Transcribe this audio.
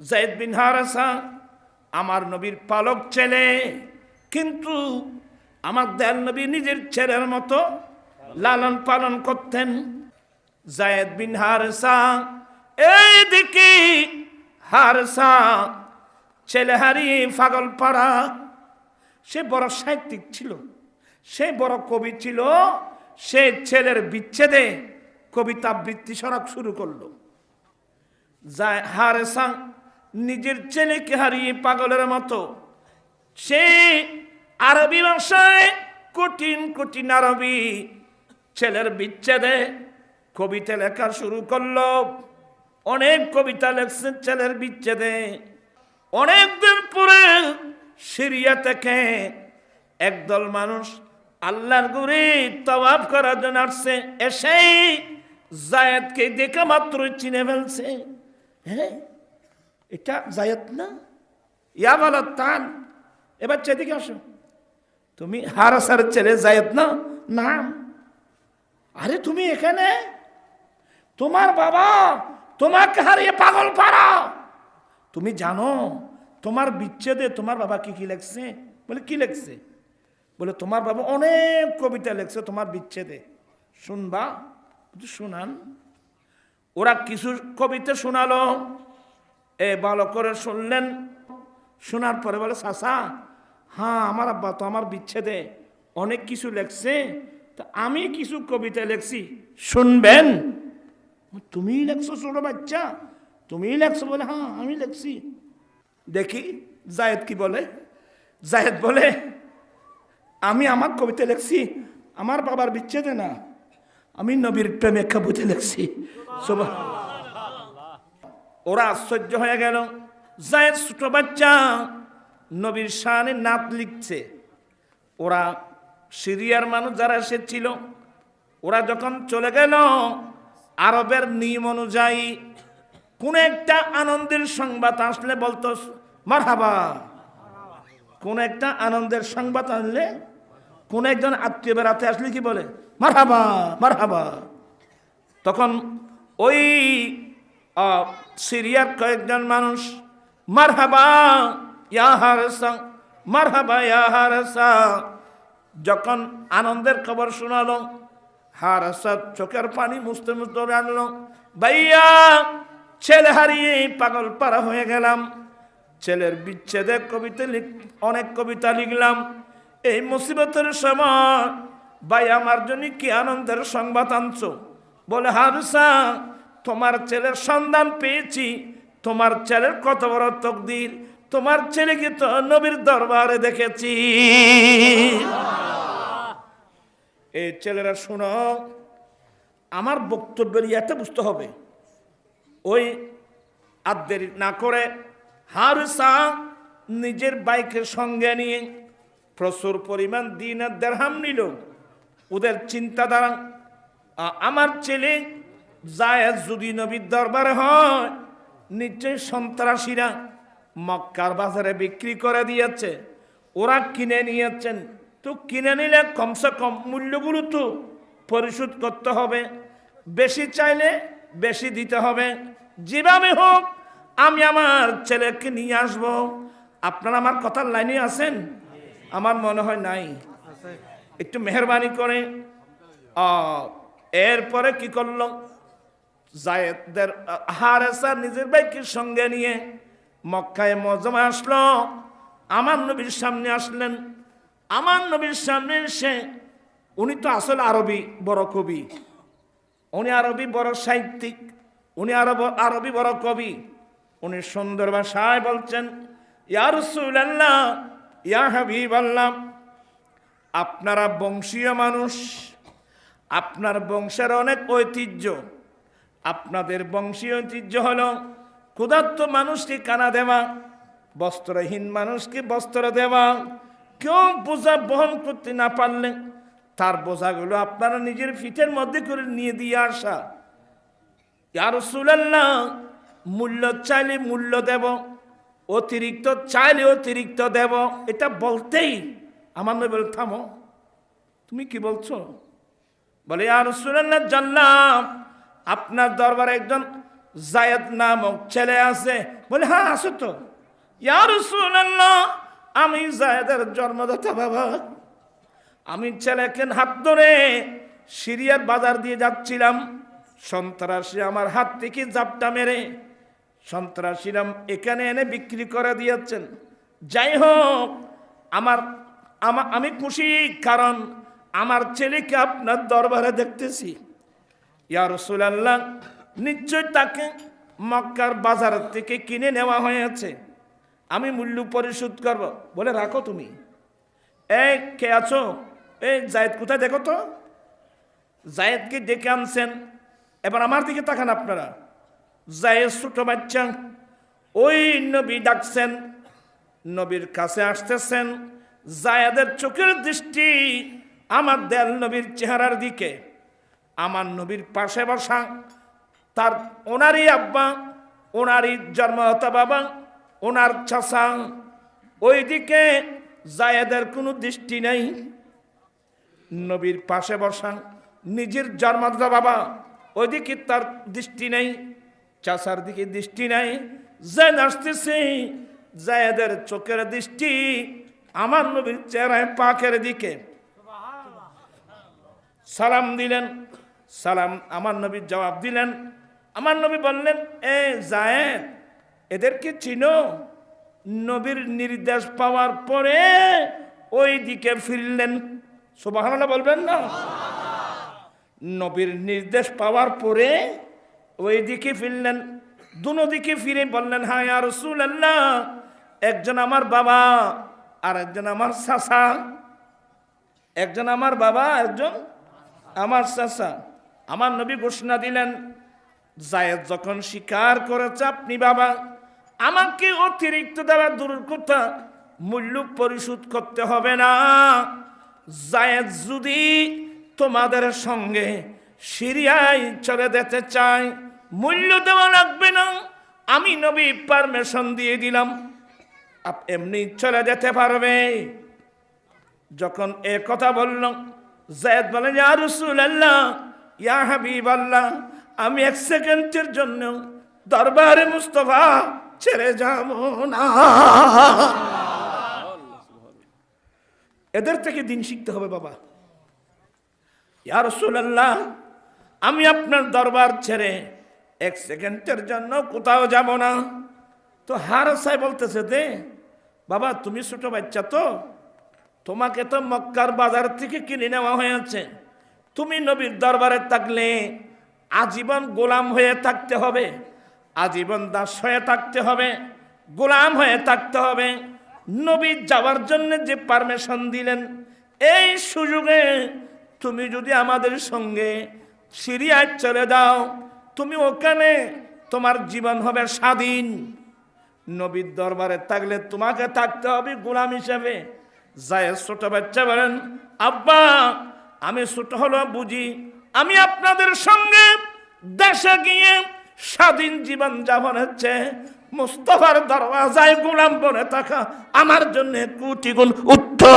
জায়দ বিন হারাসা, আমার নবীর পালক ছেলে। কিন্তু আমার দয়াল নবী নিজের ছেলের মতো লালন পালন করতেন। জায়দ বিন হারসা এই দিকে হারসা, ছেলে হারিয়ে পাগল পাড়া। সে বড় সাহিত্যিক ছিল, সে বড় কবি ছিল, সে ছেলের বিচ্ছেদে কবিতা বৃত্তি সরাক শুরু করল। হারেসা নিজের ছেলেকে হারিয়ে পাগলের মতো। সে আরবি ভাষায় কঠিন কঠিন আরবি ছেলের বিচ্ছেদে কবিতা লেখা শুরু করল। অনেক কবিতা লেখছে ছেলের বিচ্ছেদে। অনেকদিন পরে সিরিয়া থেকে একদল মানুষ আল্লাহর গুরি তবাব করার জন্য আসছে। এসেই জায়েদকে দেখা মাত্র চিনে ফেলছে। হ্যাঁ? এটা জায়েদ না? ইয়া বলো তান এবার চেদিকে আসো। তুমি হারাসার ছেলে জায়েদ না? নাম। আরে তুমি এখানে? তোমার বাবা তোমাকে হারিয়ে পাগল পাড়া। তুমি জানো, তোমার বিচ্ছেদে তোমার বাবা কি কি লেখছে? বলে, কি লেখছে? বলে, তোমার বাবা অনেক কবিতা লেখছে তোমার বিচ্ছেদে। শুনবা শোনান। ওরা কিছু কবিতা শোনালো। এ ভালো করে শুনলেন। শোনার পরে বলে চাষা হ্যাঁ আমার আব্বা তো আমার বিচ্ছেদে অনেক কিছু লেখছে। তা আমি কিছু কবিতা লেখছি, শুনবেন? তুমি লেখছো ছোট বাচ্চা, তুমি লেখছো বলে হ্যাঁ আমি লেখছি। দেখি, জায়েদ কি বলে। জায়েদ বলে, আমি আমার কবিতা লেখছি, আমার বাবার বিচ্ছেদে না, আমি নবীর প্রেমে কবিতা লেখছি। সুবহান ওরা আশ্চর্য হয়ে গেল। জায়েদ ছোট বাচ্চা, নবীর শানে নাত লিখছে। ওরা সিরিয়ার মানুষ যারা এসেছিল, ওরা যখন চলে গেল, আরবের নিয়ম অনুযায়ী কোন একটা আনন্দের সংবাদ আসলে বলতো, মারহাবা। কোন একটা আনন্দের সংবাদ আনলে কোন একজন আত্মীয় বেড়াতে আসলে কি বলে, মারহাবা মারহাবা। তখন ওই সিরিয়ার কয়েকজন মানুষ, মারহাবা ইয়া মারহাবা ইয়া যখন আনন্দের খবর শোনালো, হারসা চোখের পানি মুছতে মুছতে আনলো, ভাইয়া, ছেলে হারিয়ে পাগল পারা হয়ে গেলাম। ছেলের বিচ্ছেদে কবিতা লিখ, অনেক কবিতা লিখলাম। এই মুসিবতের সময় ভাই আমার জন্য কি আনন্দের সংবাদ আনছো? বলে, হারুসা তোমার ছেলের সন্ধান পেয়েছি। তোমার ছেলের কত বড় তকদির। তোমার ছেলেকে তো নবীর দরবারে দেখেছি। এই ছেলেরা, শোনো, আমার বক্তব্যের ইয়াটা বুঝতে হবে। ওই আর না করে হারসা নিজের বাইকের সঙ্গে নিয়ে প্রচুর পরিমাণ দিন আর দেড়হাম নিল। ওদের চিন্তাধারা আমার ছেলে যায় যদি নবীর দরবারে হয় নিশ্চয় সন্ত্রাসীরা মক্কার বাজারে বিক্রি করে দিয়েছে। ওরা কিনে নিয়েছেন। তো কিনে নিলে কমসে কম মূল্যগুলো তো পরিশোধ করতে হবে। বেশি চাইলে বেশি দিতে হবে। যেভাবে হোক, আমি আমার ছেলেকে নিয়ে আসব। আপনারা আমার কথার লাইনে আছেন? আমার মনে হয় নাই। একটু মেহরবানি করে। এরপরে কি করল? জায়েদদের হারেসা নিজের বাইকের সঙ্গে নিয়ে মক্কায় মজমা আসলো। আমার নবীর সামনে আসলেন। আমার নবীর সামনে এসে উনি তো আসলে আরবি বড় কবি। উনি আরবি বড় সাহিত্যিক, উনি আরব, আরবি বড় কবি। উনি সুন্দর ভাষায় বলছেন, ইয়া রসুল্লাহ ইয়া হাবিব আল্লাহ আপনারা বংশীয় মানুষ, আপনার বংশের অনেক ঐতিহ্য আপনাদের বংশীয় ঐতিহ্য হল ক্ষুধার্ত মানুষকে কানা দেওয়া, বস্ত্রহীন মানুষকে বস্ত্র দেওয়া। কেউ বোঝা বহন করতে না পারলে তার বোঝাগুলো আপনারা নিজের ফিটের মধ্যে করে নিয়ে দিয়ে আসা। ইয়া রাসূলুল্লাহ, মূল্য চাইলে মূল্য দেব, অতিরিক্ত চাইলে অতিরিক্ত দেব, এটা বলতেই আমার নবী বলে থামো, তুমি কি বলছো? বলে, ইয়া রাসূলুল্লাহ, জানলাম আপনার দরবারে একজন জায়েদ নামক ছেলে আছে। বলে হ্যাঁ আসো তো। ইয়ার আমি জায়দের জন্মদাতা বাবা। আমি ছেলেকে হাত ধরে সিরিয়ার বাজার দিয়ে যাচ্ছিলাম। সন্ত্রাসী আমার হাত থেকে জাপটা মেরে সন্ত্রাসীরাম এখানে এনে বিক্রি করে দিয়েছেন। যাই হোক, আমার আমি খুশি, কারণ আমার ছেলেকে আপনার দরবারে দেখতেছি। ইয়া রসুলাল্লাহ, নিশ্চয় তাকে মক্কার বাজার থেকে কিনে নেওয়া হয়েছে। আমি মূল্য পরিশোধ করব। বলে, রাখো তুমি। এই কে আছো? এই জায়েদ কোথায় দেখো তো? জায়েদকে ডেকে আনছেন। এবার আমার দিকে তাকান আপনারা। জায়েদ ছোট বাচ্চা। ওই নবী ডাকছেন। নবীর কাছে আসতেছেন। জায়েদের চোখের দৃষ্টি আমার দেয়াল নবীর চেহারার দিকে। আমার নবীর পাশে বসা, তার ওনারই আব্বা, ওনারই জন্মহতা বাবা, ওনার চাষা ওইদিকে জায়েদের কোনো দৃষ্টি নেই। নবীর পাশে বসা, নিজের জন্মদাতা বাবা, ওইদিকে তার দৃষ্টি নেই চাষার দিকে দৃষ্টি নেই জায়দ আসতেছে জায়দের চোখের দৃষ্টি আমার নবীর চেহারায় পাকের দিকে। সালাম দিলেন। সালাম, আমার নবীর জবাব দিলেন। আমার নবী বললেন, এ জায়েদ, এদেরকে চিনো। নবীর নির্দেশ পাওয়ার পরে ওই দিকে ফিরলেন। সুবহানাল্লাহ বলবেন না? নবীর নির্দেশ পাওয়ার পরে ওই দিকে ফিরলেন। দুনো দিকে ফিরে বললেন হ্যাঁ আর রসুল একজন আমার বাবা আর একজন আমার চাষা একজন আমার বাবা একজন আমার চাষা আমার নবী ঘোষণা দিলেন, জায়েদ যখন স্বীকার করেছে আপনি বাবা, আমাকে অতিরিক্ত দেওয়া দূর কথা মূল্য পরিশোধ করতে হবে না। জায়েদ যদি তোমাদের সঙ্গে সিরিয়ায় চলে যেতে চায়, মূল্য দেওয়া লাগবে না। আমি নবী পারমিশন দিয়ে দিলাম, আপ এমনি চলে যেতে পারবে। যখন এ কথা বলল, জায়দ বলেন ইয়া রসুল আল্লাহ ইয়া হাবিব আল্লাহ আমি এক সেকেন্ডের জন্য দরবারে মুস্তফা ছেড়ে যাব না। এদের থেকে দিন শিখতে হবে বাবা। ইয়া রসুল আল্লাহ আমি আপনার দরবার ছেড়ে এক সেকেন্ডের জন্য কোথাও যাব না। তো হার সাহেব বলতেছে দে, বাবা, তুমি ছোট বাচ্চা তো, তোমাকে তো মক্কার বাজার থেকে কিনে নেওয়া হয়েছে। তুমি নবীর দরবারে থাকলে আজীবন গোলাম হয়ে থাকতে হবে, আজীবন দাস হয়ে থাকতে হবে, গোলাম হয়ে থাকতে হবে। নবী যাওয়ার জন্য যে পারমিশন দিলেন, এই সুযোগে তুমি যদি আমাদের সঙ্গে সিরিয়ায় চলে যাও, তুমি ওখানে তোমার জীবন হবে স্বাধীন। নবীর দরবারে থাকলে তোমাকে থাকতে হবে গোলাম হিসেবে। যায় ছোট বাচ্চা বলেন, আব্বা আমি ছোট হলো বুঝি। আমি আপনাদের সঙ্গে দেশে গিয়ে স্বাধীন জীবন যাপন হচ্ছে। মুস্তফার দরওয়াজায় গোলাম বনে থাকা আমার জন্য কোটি গুণ উত্তম।